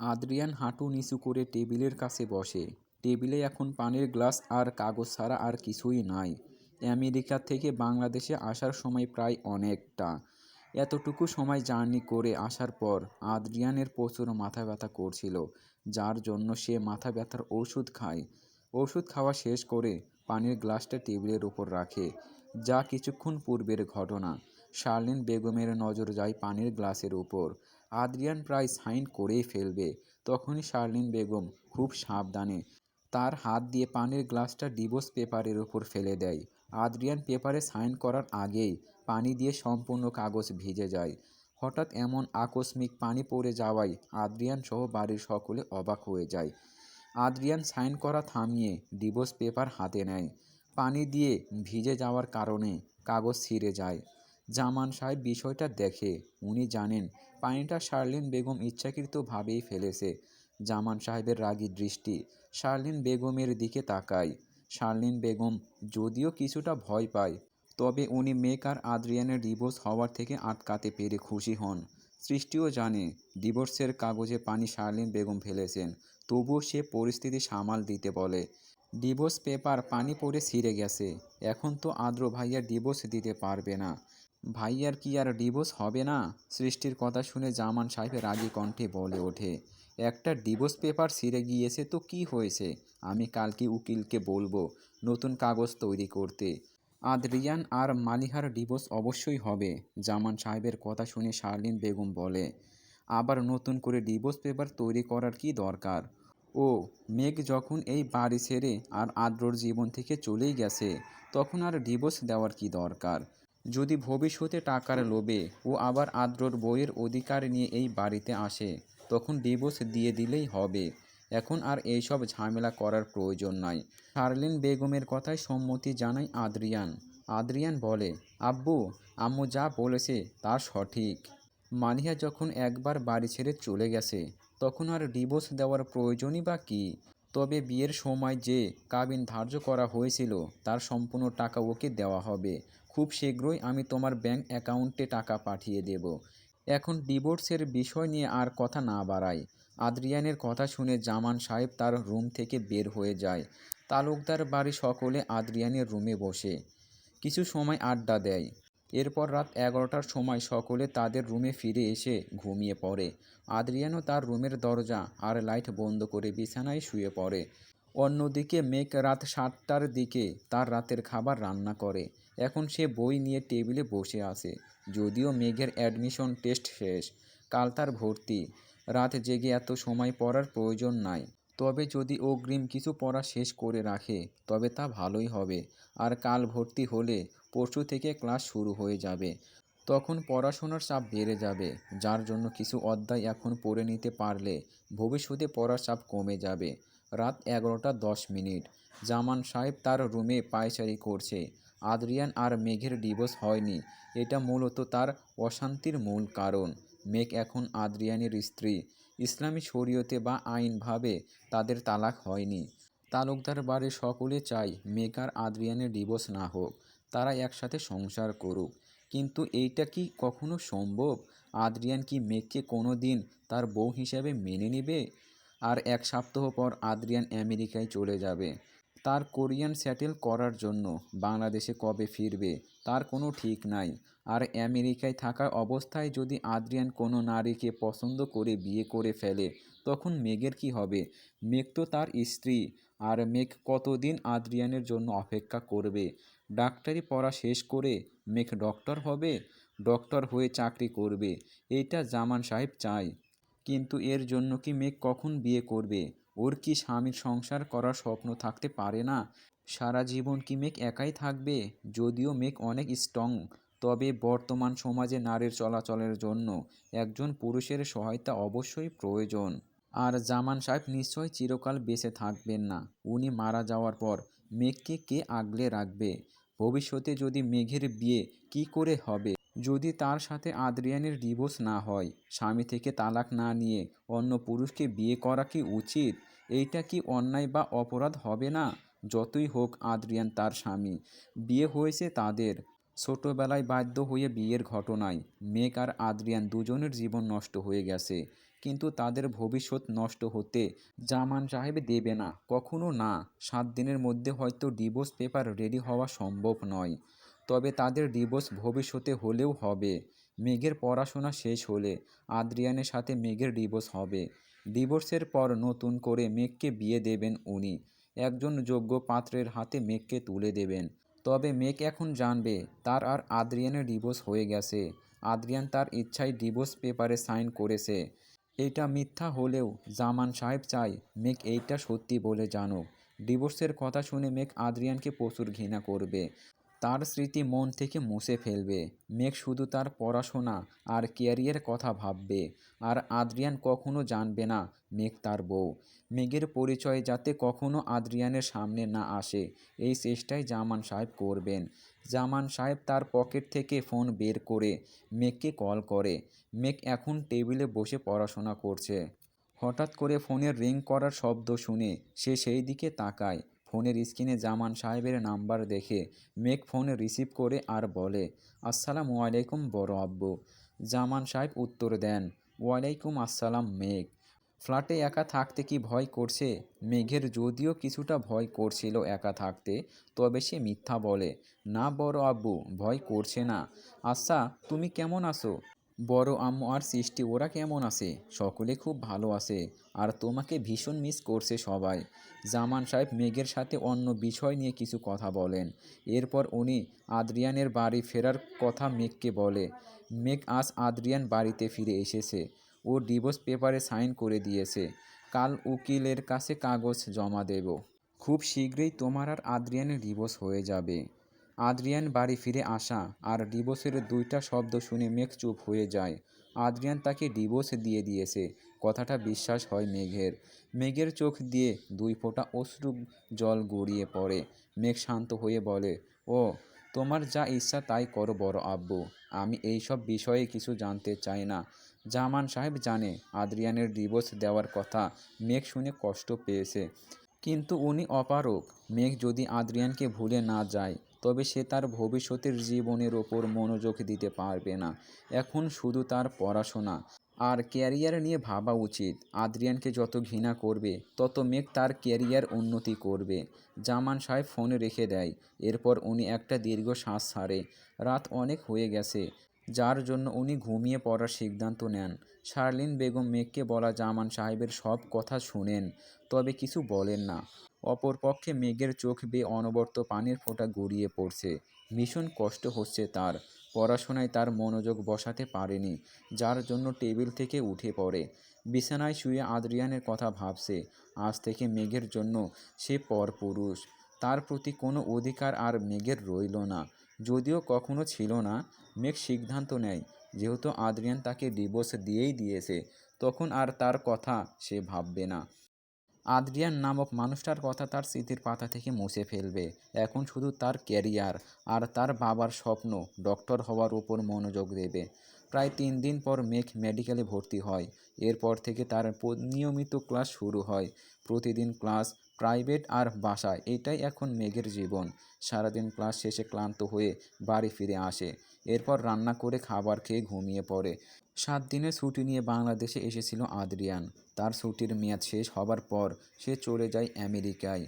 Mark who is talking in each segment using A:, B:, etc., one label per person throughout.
A: Adrian হাঁটু নিচু করে টেবিলের কাছে বসে। টেবিলে এখন পানির গ্লাস আর কাগজ ছাড়া আর কিছুই নাই। আমেরিকা থেকে বাংলাদেশে আসার সময় প্রায় অনেকটা। এতটুকু সময় জার্নি করে আসার পর আদ্রিয়ানের প্রচুর মাথা ব্যথা করছিল, যার জন্য সে মাথা ব্যথার ওষুধ খায়। ওষুধ খাওয়া শেষ করে পানির গ্লাসটা টেবিলের উপর রাখে। যা কিছুক্ষণ পূর্বের ঘটনা। শার্লিন বেগমের নজর যায় পানির গ্লাসের উপর। আদ্রিয়ান প্রায় সাইন করেই ফেলবে। তখনই শার্লিন বেগম খুব সাবধানে তার হাত দিয়ে পানির গ্লাসটা ডিভোর্স পেপারের উপর ফেলে দেয়। আদ্রিয়ান পেপারে সাইন করার আগেই পানি দিয়ে সম্পূর্ণ কাগজ ভিজে যায়। হঠাৎ এমন আকস্মিক পানি পড়ে যাওয়ায় আদ্রিয়ান সহ বাড়ির সকলে অবাক হয়ে যায়। আদ্রিয়ান সাইন করা থামিয়ে ডিভোর্স পেপার হাতে নেয়। পানি দিয়ে ভিজে যাওয়ার কারণে কাগজ ছিঁড়ে যায়। জামান সাহেব বিষয়টা দেখে, উনি জানেন, পানিটা শার্লিন বেগম ইচ্ছাকৃতভাবেই ফেলেছে। জামান সাহেবের রাগী দৃষ্টি শার্লিন বেগমের দিকে তাকায়। শার্লিন বেগম, যদিও কিছুটা ভয় পায় তবে উনি মেক আর আদ্রিয়ানের ডিভোর্স হওয়ার থেকে আটকাতে পেরে খুশি হন। সৃষ্টিও জানে ডিভোর্সের কাগজে পানি শার্লিন বেগম ফেলেছেন, তবুও সে পরিস্থিতি সামাল দিতে বলে। ডিভোর্স পেপার পানি পড়ে ছিঁড়ে গেছে, এখন তো আদ্র ভাইয়া ডিভোর্স দিতে পারবে না। ভাইয়ার কি আর ডিভোর্স হবে না? সৃষ্টির কথা শুনে জামান সাহেবের রাগী কণ্ঠে বলে ওঠে, একটা ডিভোর্স পেপার ছিঁড়ে গিয়েছে তো কি হয়েছে? আমি কালকে উকিলকে বলব নতুন কাগজ তৈরি করতে। আদ্রিয়ান আর মালিহার ডিভোর্স অবশ্যই হবে। জামান সাহেবের কথা শুনে শার্লিন বেগম বলে, আবার নতুন করে ডিভোর্স পেপার তৈরি করার কি দরকার? ও, মেঘ যখন এই বাড়ি ছেড়ে আর আদ্রর জীবন থেকে চলেই গেছে, তখন আর ডিভোর্স দেওয়ার কি দরকার? যদি ভবিষ্যতে টাকার লোভে ও আবার আদ্রর বইয়ের অধিকার নিয়ে এই বাড়িতে আসে, তখন ডিভোর্স দিয়ে দিলেই হবে। এখন আর এইসব ঝামেলা করার প্রয়োজন নাই। শার্লিন বেগমের কথায় সম্মতি জানায় আদ্রিয়ান। আদ্রিয়ান বলে, আব্বু, আম্মু যা বলেছে তা সঠিক। মানিয়া যখন একবার বাড়ি ছেড়ে চলে গেছে, তখন আর ডিভোর্স দেওয়ার প্রয়োজনই বা কী? তবে বিয়ের সময় যে কাবিন ধার্য করা হয়েছিল, তার সম্পূর্ণ টাকা ওকে দেওয়া হবে। খুব শীঘ্রই আমি তোমার ব্যাংক অ্যাকাউন্টে টাকা পাঠিয়ে দেব। এখন ডিভোর্সের বিষয় নিয়ে আর কথা না বাড়াই আদ্রিয়ানের কথা শুনে জামান সাহেব তার রুম থেকে বের হয়ে যায়। তালুকদার বাড়ি সকলে আদ্রিয়ানের রুমে বসে। কিছু সময় আড্ডা দেয়। এরপর রাত এগারোটার সময় সকলে তাদের রুমে ফিরে এসে ঘুমিয়ে পড়ে। আদ্রিয়ানও তার রুমের দরজা আর লাইট বন্ধ করে বিছানায় শুয়ে পড়ে। অন্যদিকে মেঘ রাত সাতটার দিকে তার রাতের খাবার রান্না করে। এখন সে বই নিয়ে টেবিলে বসে আছে, যদিও মেঘের অ্যাডমিশন টেস্ট শেষ। কাল তার ভর্তি। রাত জেগে এত সময় পড়ার প্রয়োজন নাই। তবে যদি অগ্রিম কিছু পড়া শেষ করে রাখে, তবে তা ভালোই হবে। আর কাল ভর্তি হলে পরশু থেকে ক্লাস শুরু হয়ে যাবে। তখন পড়াশোনার চাপ বেড়ে যাবে, যার জন্য কিছু অধ্যায় এখন পড়ে নিতে পারলে ভবিষ্যতে পড়ার চাপ কমে যাবে। রাত এগারোটা দশ মিনিট। জামান সাহেব তার রুমে পায়চারি করছে। আদ্রিয়ান আর মেঘের ডিভোর্স হয়নি। এটা মূলত তার অশান্তির মূল কারণ। মেঘ এখন আদ্রিয়ানের স্ত্রী। ইসলামী শরীয়তে বা আইনভাবে তাদের তালাক হয়নি। তালুকদার বাড়ির সকলে চায় মেঘ আর আদ্রিয়ানের ডিভোর্স না হোক, তারা একসাথে সংসার করুক। কিন্তু এইটা কি কখনো সম্ভব? আদ্রিয়ান কি মেঘকে কোনো দিন তার বউ হিসেবে মেনে নেবে? আর এক সপ্তাহ পর আদ্রিয়ান আমেরিকায় চলে যাবে। তার কোরিয়ান স্যাটেল করার জন্য বাংলাদেশে কবে ফিরবে, তার কোনো ঠিক নাই। আর আমেরিকায় থাকা অবস্থায় যদি আদ্রিয়ান কোনো নারীকে পছন্দ করে বিয়ে করে ফেলে, তখন মেঘের কি হবে? মেঘ তো তার স্ত্রী, আর মেঘ কতদিন আদ্রিয়ানের জন্য অপেক্ষা করবে? ডাক্তারি পড়া শেষ করে মেঘ ডক্টর হবে? ডক্টর হয়ে চাকরি করবে এইটা জামান সাহেব চায়। কিন্তু এর জন্য কি মেঘ কখন বিয়ে করবে? ওর কি স্বামীর সংসার করার স্বপ্ন থাকতে পারে না? সারা জীবন কি মেঘ একাই থাকবে? যদিও মেঘ অনেক স্ট্রং তবে বর্তমান সমাজে নারীর চলাচলের জন্য একজন পুরুষের সহায়তা অবশ্যই প্রয়োজন। আর জামান সাহেব নিশ্চয় চিরকাল বেঁচে থাকবেন না। উনি মারা যাওয়ার পর মেঘকে কে আগলে রাখবে? ভবিষ্যতে যদি মেঘের বিয়ে কি করে হবে? যদি তার সাথে আদ্রিয়ানের ডিভোর্স না হয়, স্বামী থেকে তালাক না নিয়ে অন্য পুরুষকে বিয়ে করা কি উচিত? এইটা কি অন্যায় বা অপরাধ হবে না? যতই হোক আদ্রিয়ান তার স্বামী। বিয়ে হয়েছে তাদের। ছোটোবেলায় বাধ্য হয়ে বিয়ের ঘটনায় মেঘ আর আদ্রিয়ান দুজনের জীবন নষ্ট হয়ে গেছে। কিন্তু তাদের ভবিষ্যৎ নষ্ট হতে জামান সাহেব দেবে না, কখনো না। সাত দিনের মধ্যে হয়তো ডিভোর্স পেপার রেডি হওয়া সম্ভব নয়। তবে তাদের ডিভোর্স ভবিষ্যতে হলেও হবে। মেঘের পড়াশোনা শেষ হলে আদ্রিয়ানের সাথে মেঘের ডিভোর্স হবে। ডিভোর্সের পর নতুন করে মেঘকে বিয়ে দেবেন উনি। একজন যোগ্য পাত্রের হাতে মেঘকে তুলে দেবেন। তবে মেঘ এখন জানবে, তার আর আদ্রিয়ানের ডিভোর্স হয়ে গেছে। আদ্রিয়ান তার ইচ্ছায় ডিভোর্স পেপারে সাইন করেছে। এটা মিথ্যা হলেও জামান সাহেব চায় মেঘ এইটা সত্যি বলে জানো ডিভোর্সের কথা শুনে মেঘ আদ্রিয়ানকে প্রচুর ঘৃণা করবে। তার স্মৃতি মন থেকে মুছে ফেলবে। মেঘ শুধু তার পড়াশোনা আর ক্যারিয়ার কথা ভাববে আর আদ্রিয়ান কখনো জানবে না মেঘ তার বউ। মেঘের পরিচয় যাতে কখনো আদ্রিয়ানের সামনে না আসে, এই চেষ্টাই জামান সাহেব করবেন। জামান সাহেব তার পকেট থেকে ফোন বের করে মেঘকে কল করে। মেঘ এখন টেবিলে বসে পড়াশোনা করছে। হঠাৎ করে ফোনের রিং করার শব্দ শুনে সে সেই দিকে তাকায়। ফোনের স্ক্রিনে জামান সাহেবের নাম্বার দেখে মেঘ ফোন রিসিভ করে আর বলে, আসসালামু আলাইকুম বড় আব্বু। জামান সাহেব উত্তর দেন, ওয়ালাইকুম আসসালাম মেঘ। ফ্ল্যাটে একা থাকতে কি ভয় করছে? মেঘের যদিও কিছুটা ভয় করছিল একা থাকতে, তবে সে মিথ্যা বলে, না বড় আব্বু, ভয় করছে না। আচ্ছা তুমি কেমন আছো? বড় আম্মু আর সৃষ্টি, ওরা কেমন আছে? সকলে খুব ভালো আছে। আর তোমাকে ভীষণ মিস করছে সবাই। জামান সাহেব মেঘের সাথে অন্য বিষয় নিয়ে কিছু কথা বলেন। এরপর উনি আদ্রিয়ানের বাড়ি ফেরার কথা মেঘকে বলে। মেঘ আজ আদ্রিয়ান বাড়িতে ফিরে এসেছে। ও ডিভোর্স পেপারে সাইন করে দিয়েছে। কাল উকিলের কাছে কাগজ জমা দেব। খুব শীঘ্রই তোমার আর আদ্রিয়ানের ডিভোর্স হয়ে যাবে। আদ্রিয়ান বাড়ি ফিরে আসা আর ডিভোর্সের দুইটা শব্দ শুনে মেঘ চুপ হয়ে যায়। আদ্রিয়ান তাকে ডিভোর্স দিয়ে দিয়েছে। কথাটা বিশ্বাস হয় মেঘের। মেঘের চোখ দিয়ে দুই ফোঁটা অশ্রু জল গড়িয়ে পড়ে। মেঘ শান্ত হয়ে বলে, ও, তোমার যা ইচ্ছা তাই করো বড় আব্বু। আমি এই সব বিষয়ে কিছু জানতে চাই না। জামান সাহেব জানে আদ্রিয়ানের ডিভোর্স দেওয়ার কথা মেঘ শুনে কষ্ট পেয়েছে। কিন্তু উনি অপারক মেঘ যদি আদ্রিয়ানকে ভুলে না যায় তবে সে তার ভবিষ্যতের জীবনের ওপর মনোযোগ দিতে পারবে না। এখন শুধু তার পড়াশোনা আর ক্যারিয়ার নিয়ে ভাবা উচিত। আদ্রিয়ানকে যত ঘৃণা করবে, তত মেঘ তার ক্যারিয়ার উন্নতি করবে। জামান সাহেব ফোন রেখে দেয়, এরপর উনি একটা দীর্ঘ শ্বাস ছাড়ে। রাত অনেক হয়ে গেছে, যার জন্য উনি ঘুমিয়ে পড়ার সিদ্ধান্ত নেন। শার্লিন বেগম মেঘকে বলা জামান সাহেবের সব কথা শুনেন, তবে কিছু বলেন না। অপরপক্ষে মেঘের চোখ বেয়ে অনবর্ত পানির ফোঁটা গড়িয়ে পড়ছে। ভীষণ কষ্ট হচ্ছে তার। পড়াশোনায় তার মনোযোগ বসাতে পারেনি, যার জন্য টেবিল থেকে উঠে পড়ে। বিছানায় শুয়ে আদ্রিয়ানের কথা ভাবছে, আজ থেকে মেঘের জন্য সে পরপুরুষ তার প্রতি কোনো অধিকার আর মেঘের রইল না। যদিও কখনো ছিল না, মেঘ সিদ্ধান্ত নেয়, যেহেতু আদ্রিয়ান তাকে ডিভোর্স দিয়েই দিয়েছে, তখন আর তার কথা সে ভাববে না। আদ্রিয়ান নামক মানুষটার কথা তার স্মৃতির পাতা থেকে মুছে ফেলবে। এখন শুধু তার ক্যারিয়ার আর তার বাবার স্বপ্ন ডক্টর হওয়ার উপর মনোযোগ দেবে। প্রায় তিন দিন পর মেঘ মেডিকেলে ভর্তি হয়। এরপর থেকে তার নিয়মিত ক্লাস শুরু হয়। প্রতিদিন ক্লাস প্রাইভেট আর বাসায়। এটাই এখন মেঘের জীবন। সারাদিন ক্লাস শেষে ক্লান্ত হয়ে বাড়ি ফিরে আসে। এরপর রান্না করে খাবার খেয়ে ঘুমিয়ে পড়ে। সাত দিনের ছুটি নিয়ে বাংলাদেশে এসেছিল আদ্রিয়ান। তার ছুটির মেয়াদ শেষ হবার পর সে চলে যায় আমেরিকায়।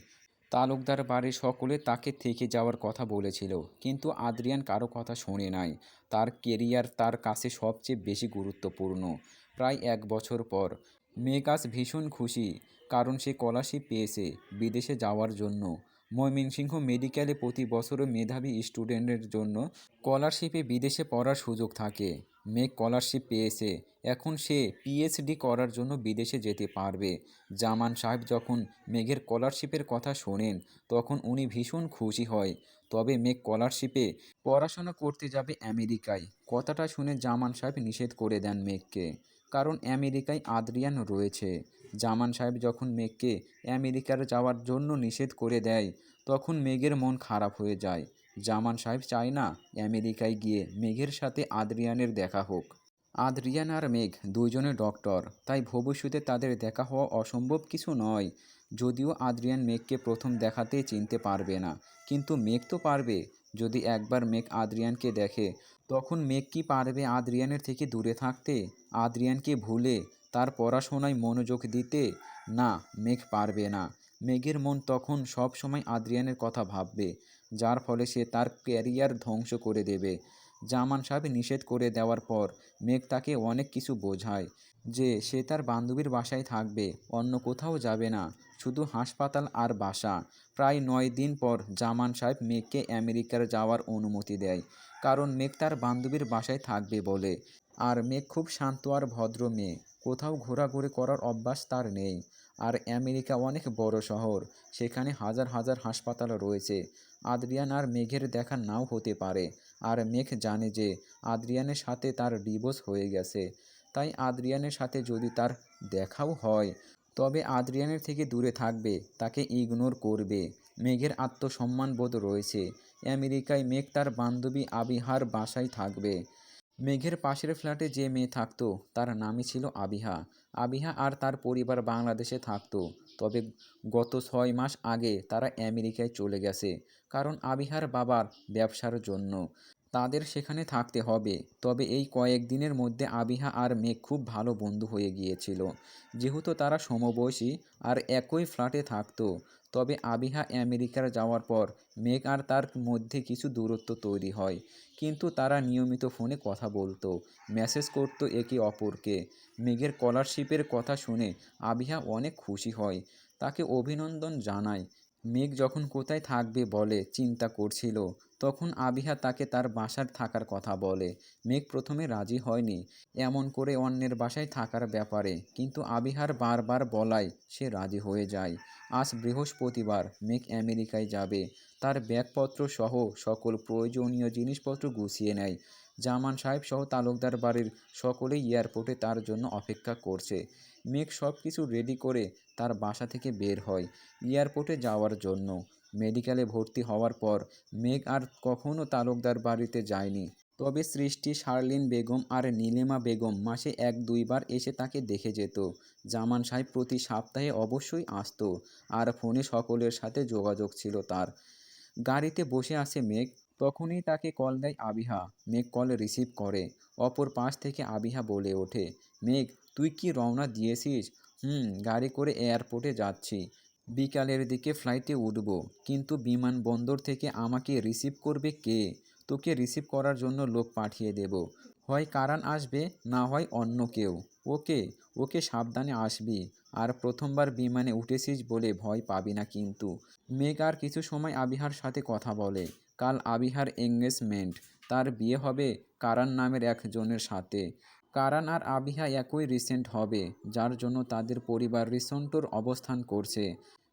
A: তালুকদার বাড়ির সকলে তাকে থেকে যাওয়ার কথা বলেছিল, কিন্তু আদ্রিয়ান কারও কথা শোনে নাই। তার কেরিয়ার তার কাছে সবচেয়ে বেশি গুরুত্বপূর্ণ। প্রায় এক বছর পর মেগাস ভীষণ খুশি, কারণ সে স্কলারশিপ পেয়েছে বিদেশে যাওয়ার জন্য। ময়মনসিংহ মেডিকেলে প্রতি বছরও মেধাবী স্টুডেন্টের জন্য স্কলারশিপে বিদেশে পড়ার সুযোগ থাকে। মেঘ স্কলারশিপ পেয়েছে। এখন সে পিএইচডি করার জন্য বিদেশে যেতে পারবে। জামান সাহেব যখন মেঘের স্কলারশিপের কথা শোনেন, তখন উনি ভীষণ খুশি হয়। তবে মেঘ স্কলারশিপে পড়াশোনা করতে যাবে আমেরিকায়। কথাটা শুনে জামান সাহেব নিষেধ করে দেন মেঘকে। কারণ আমেরিকায় আদ্রিয়ান রয়েছে। জামান সাহেব যখন মেঘকে আমেরিকার যাওয়ার জন্য নিষেধ করে দেয়, তখন মেঘের মন খারাপ হয়ে যায়। জামান সাহেব চায় না আমেরিকায় গিয়ে মেঘের সাথে আদ্রিয়ানের দেখা হোক। আদ্রিয়ান আর মেঘ দুজনে ডক্টর, তাই ভবিষ্যতে তাদের দেখা হওয়া অসম্ভব কিছু নয়। যদিও আদ্রিয়ান মেঘকে প্রথম দেখাতেই চিনতে পারবে না, কিন্তু মেঘ তো পারবে। যদি একবার মেঘ আদ্রিয়ানকে দেখে, তখন মেঘ কি পারবে আদ্রিয়ানের থেকে দূরে থাকতে? আদ্রিয়ানকে ভুলে তার পড়াশোনায় মনোযোগ দিতে, না, মেঘ পারবে না। মেঘের মন তখন সব সময় আদ্রিয়ানের কথা ভাববে, যার ফলে সে তার ক্যারিয়ার ধ্বংস করে দেবে। জামান সাহেব নিষেধ করে দেওয়ার পর মেঘ তাকে অনেক কিছু বোঝায়, যে সে তার বান্ধবীর বাসায় থাকবে, অন্য কোথাও যাবে না, শুধু হাসপাতাল আর বাসা। প্রায় নয় দিন পর জামান সাহেব মেঘকে আমেরিকার যাওয়ার অনুমতি দেয়, কারণ মেঘ তার বান্ধবীর বাসায় থাকবে বলে। আর মেঘ খুব শান্ত আর ভদ্র মেয়ে। কোথাও ঘোরাঘুরি করার অভ্যাস তার নেই। আর আমেরিকা অনেক বড় শহর, সেখানে হাজার হাজার হাসপাতাল রয়েছে। আদ্রিয়ান আর মেঘের দেখা নাও হতে পারে। আর মেঘ জানে যে আদ্রিয়ানের সাথে তার ডিভোর্স হয়ে গেছে। তাই আদ্রিয়ানের সাথে যদি তার দেখাও হয়, তবে আদ্রিয়ানের থেকে দূরে থাকবে, তাকে ইগনোর করবে। মেঘের আত্মসম্মান বোধ রয়েছে। আমেরিকায় মেঘ তার বান্ধবী আবিহার বাসায় থাকবে। মেঘের পাশের ফ্ল্যাটে যে মেয়ে থাকতো, তার নামই ছিল আবিহা। আবিহা আর তার পরিবার বাংলাদেশে থাকতো। তবে গত ছয় মাস আগে তারা আমেরিকায় চলে গেছে, কারণ আবিহার বাবার ব্যবসার জন্য। তাদের সেখানে থাকতে হবে। তবে এই কয়েকদিনের মধ্যে আবিহা আর মেঘ খুব ভালো বন্ধু হয়ে গিয়েছিল। যেহেতু তারা সমবয়সী আর একই ফ্ল্যাটে থাকতো তবে আবিহা আমেরিকার যাওয়ার পর মেঘ আর তার মধ্যে কিছু দূরত্ব তৈরি হয়। কিন্তু তারা নিয়মিত ফোনে কথা বলতো, মেসেজ করতো একে অপরকে। মেঘের স্কলারশিপের কথা শুনে আবিহা অনেক খুশি হয়। তাকে অভিনন্দন জানায় মেঘ যখন কোথায় থাকবে বলে চিন্তা করছিল, তখন আবিহা তাকে তার বাসার থাকার কথা বলে। মেঘ প্রথমে রাজি হয়নি, এমন করে অন্যের বাসায় থাকার ব্যাপারে, কিন্তু আবিহার বারবার বলায় সে রাজি হয়ে যায়। আজ বৃহস্পতিবার মেঘ আমেরিকায় যাবে। তার ব্যাগপত্র সহ সকল প্রয়োজনীয় জিনিসপত্র গুছিয়ে নেয়। জামান সাহেব সহ তালুকদার বাড়ির সকলেই এয়ারপোর্টে তার জন্য অপেক্ষা করছে। মেঘ সব কিছু রেডি করে তার বাসা থেকে বের হয় এয়ারপোর্টে যাওয়ার জন্য। মেডিকেলে ভর্তি হওয়ার পর মেঘ আর কখনও তালুকদার বাড়িতে যায়নি। তবে সৃষ্টি শার্লিন বেগম আর নীলেমা বেগম মাসে এক দুইবার এসে তাকে দেখে যেত। জামান সাহেব প্রতি সপ্তাহে অবশ্যই আসতো। আর ফোনে সকলের সাথে যোগাযোগ ছিল তার। গাড়িতে বসে আছে মেঘ। তখনই তাকে কল দেয় আবিহা। মেঘ কল রিসিভ করে। অপর পাশ থেকে আবিহা বলে ওঠে, মেঘ, তুই কি রওনা দিয়েছিস? হুম, গাড়ি করে এয়ারপোর্টে যাচ্ছি। বিকালের দিকে ফ্লাইটে উঠব, কিন্তু বিমানবন্দর থেকে আমাকে রিসিভ করবে কে? তোকে রিসিভ করার জন্য লোক পাঠিয়ে দেব। হয় কারান আসবে, না হয় অন্য কেউ। ওকে ওকে সাবধানে আসবি। আর প্রথমবার বিমানে উঠেছিস বলে ভয় পাবি না কিন্তু। মেঘ আর কিছু সময় আবিহার সাথে কথা বলে। কাল আবিহার এঙ্গেজমেন্ট। তার বিয়ে হবে কারান নামের একজনের সাথে। কারান আর আবিহা একই রিসেন্ট হবে, যার জন্য তাদের পরিবার রিসেন্টর অবস্থান করছে।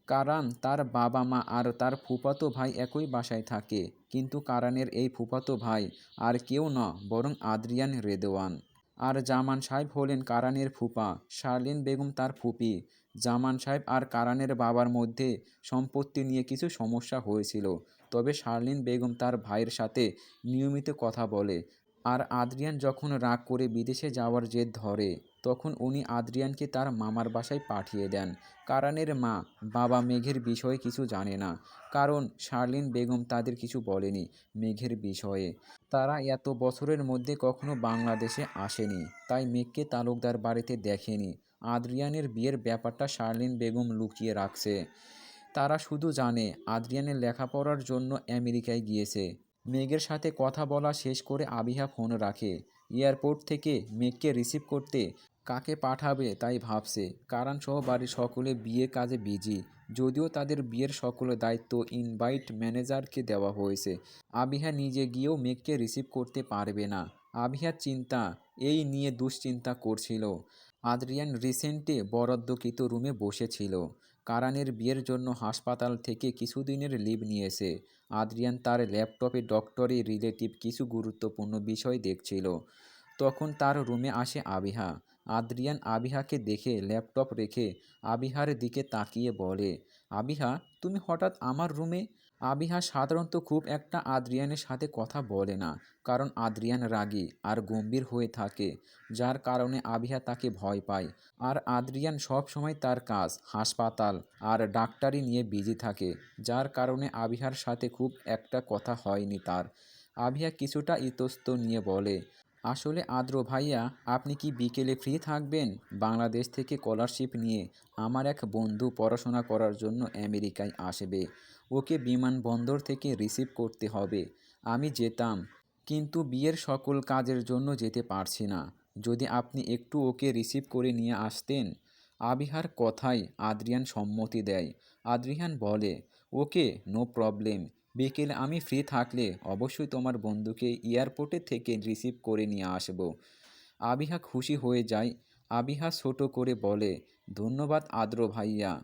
A: কারান তার বাবা মা আর তার ফুপাতো ভাই একই বাসায় থাকে, কিন্তু কারানের এই ফুপাতো ভাই আর কেউ না, বরং আদ্রিয়ান রেদওয়ান আর জামান সাহেব হলেন কারানের ফুপা শার্লিন বেগম তার ফুপি। জামান সাহেব আর কারানের বাবার মধ্যে সম্পত্তি নিয়ে কিছু সমস্যা হয়েছিল। তবে শার্লিন বেগম তার ভাইয়ের সাথে নিয়মিত কথা বলে আর আদ্রিয়ান যখন রাগ করে বিদেশে যাওয়ার জেদ ধরে, তখন উনি আদ্রিয়ানকে তার মামার বাসায় পাঠিয়ে দেন। কারানের মা, বাবা মেঘের বিষয়ে কিছু জানে না, কারণ শার্লিন বেগম তাদের কিছু বলেনি মেঘের বিষয়ে। তারা এত বছরের মধ্যে কখনো বাংলাদেশে আসেনি, তাই মেঘকে তালুকদার বাড়িতে দেখেনি। আদ্রিয়ানের বিয়ের ব্যাপারটা শার্লিন বেগম লুকিয়ে রাখছে। তারা শুধু জানে, আদ্রিয়ানের লেখাপড়ার জন্য আমেরিকায় গিয়েছে। মেঘের সাথে কথা বলা শেষ করে আবিহা ফোন রাখে। এয়ারপোর্ট থেকে মেঘকে রিসিভ করতে কাকে পাঠাবে তাই ভাবছে। কারণ সহ বাড়ির সকলে বিয়ে কাজে বিজি, যদিও তাদের বিয়ের সকল দায়িত্ব ইনভাইট ম্যানেজারকে দেওয়া হয়েছে। আবিহা নিজে গিয়েও মেঘকে রিসিভ করতে পারবে না। আবিহার চিন্তা, এই নিয়ে দুশ্চিন্তা করছিল। আদ্রিয়ান রিসেন্টে বরাদ্দকৃত রুমে বসেছিল। কারানের বিয়ের জন্য হাসপাতাল থেকে কিছুদিনের লিভ নিয়েছে। আদ্রিয়ান তার ল্যাপটপে ডক্টরি রিলেটিভ কিছু গুরুত্বপূর্ণ বিষয় দেখছিল। তখন তার রুমে আসে আবিহা। আদ্রিয়ান আবিহাকে দেখে ল্যাপটপ রেখে আবিহার দিকে তাকিয়ে বলে, আবিহা, তুমি হঠাৎ আমার রুমে আবিহা সাধারণত খুব একটা আদ্রিয়ানের সাথে কথা বলে না, কারণ আদ্রিয়ান রাগী আর গম্ভীর হয়ে থাকে, যার কারণে আবিহা তাকে ভয় পায়। আর আদ্রিয়ান সব সময় তার কাজ, হাসপাতাল আর ডাক্তারি নিয়ে বিজি থাকে, যার কারণে আবিহার সাথে খুব একটা কথা হয়নি তার। আবিহা কিছুটা ইতস্ত নিয়ে বলে, আসলে আদ্র ভাইয়া, আপনি কি বিকেলে ফ্রি থাকবেন? বাংলাদেশ থেকে স্কলারশিপ নিয়ে আমার এক বন্ধু পড়াশোনা করার জন্য আমেরিকায় আসবে। ওকে বিমানবন্দর থেকে রিসিভ করতে হবে। আমি যেতাম, কিন্তু বিয়ের সকল কাজের জন্য যেতে পারছি না। যদি আপনি একটু ওকে রিসিভ করে নিয়ে আসতেন? আবিহার কথায় আদ্রিয়ান সম্মতি দেয়। আদ্রিয়ান বলে, ওকে, নো প্রবলেম। বিকেলে আমি ফ্রি থাকলে অবশ্যই তোমার বন্ধুকে এয়ারপোর্টে থেকে রিসিভ করে নিয়ে আসব। আবিহা খুশি হয়ে যায়। আবিহা ছোট করে বলে, ধন্যবাদ আদ্র ভাইয়া।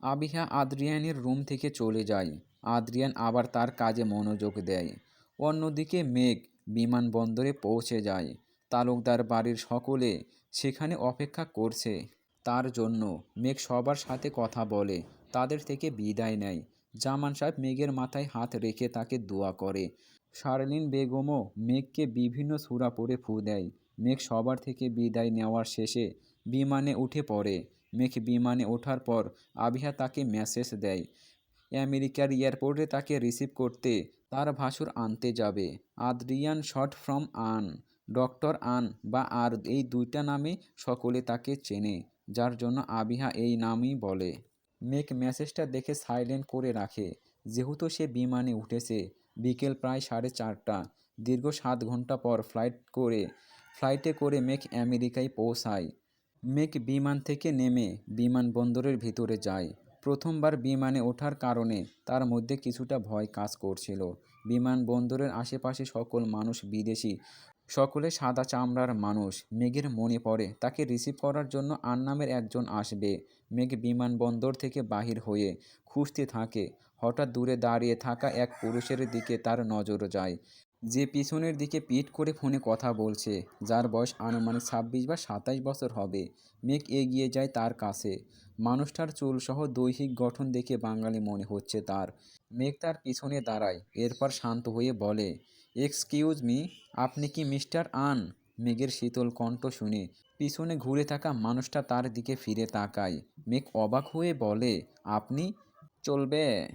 A: আবিহা আদ্রিয়ানের রুম থেকে চলে যায়। আদ্রিয়ান আবার তার কাজে মনোযোগ দেয়। অন্যদিকে মেঘ বিমানবন্দরে পৌঁছে যায়। তালুকদার বাড়ির সকলে সেখানে অপেক্ষা করছে। তার জন্য মেঘ সবার সাথে কথা বলে, তাদের থেকে বিদায় নেয়। জামান সাহেব মেঘের মাথায় হাত রেখে তাকে দোয়া করে। শারলিন বেগমও মেঘকে বিভিন্ন সুরা পরে ফু দেয়। মেঘ সবার থেকে বিদায় নেওয়ার শেষে বিমানে উঠে পড়ে। মেঘ বিমানে ওঠার পর আবিহা তাকে মেসেজ দেয়। আমেরিকার এয়ারপোর্টে তাকে রিসিভ করতে তার ভাসুর আনতে যাবে। আদ্রিয়ান শর্ট ফ্রম আন ডক্টর আন বা আর এই দুইটা নামে সকলে তাকে চেনে, যার জন্য আবিহা এই নামই বলে। মেক মেসেজটা দেখে সাইলেন্ট করে রাখে। যেহেতু সে বিমানে উঠেছে, বিকেল প্রায় সাড়ে চারটা, দীর্ঘ সাত ঘণ্টা পর ফ্লাইট করে ফ্লাইটে করে মেক আমেরিকায় পৌঁছায়। মেক বিমান থেকে নেমে বিমানবন্দরের ভিতরে যায়। প্রথমবার বিমানে ওঠার কারণে তার মধ্যে কিছুটা ভয় কাজ করছিল। বিমানবন্দরের আশেপাশে সকল মানুষ বিদেশি, সকলে সাদা চামড়ার মানুষ। মেঘের মনে পড়ে, তাকে রিসিভ করার জন্য আন নামের একজন আসবে। মেঘ বিমানবন্দর থেকে বাহির হয়ে খুঁজতে থাকে। হঠাৎ দূরে দাঁড়িয়ে থাকা এক পুরুষের দিকে তার নজর যায়। যে পিছনের দিকে পিট করে ফোনে কথা বলছে, যার বয়স আনুমানিক ছাব্বিশ বা সাতাশ বছর হবে। মেঘ এগিয়ে যায় তার কাছে। মানুষটার চুলসহ দৈহিক গঠন দেখে বাঙালি মনে হচ্ছে তার। মেঘ তার পিছনে দাঁড়ায়, এরপর শান্ত হয়ে বলে, এক্সকিউজ মি, আপনি কি মিস্টার আন? মেঘের শীতল কণ্ঠ শুনে। পিছনে ঘুরে থাকা মানুষটা তার দিকে ফিরে তাকায়। মেঘ অবাক হয়ে বলে, আপনি চলবে?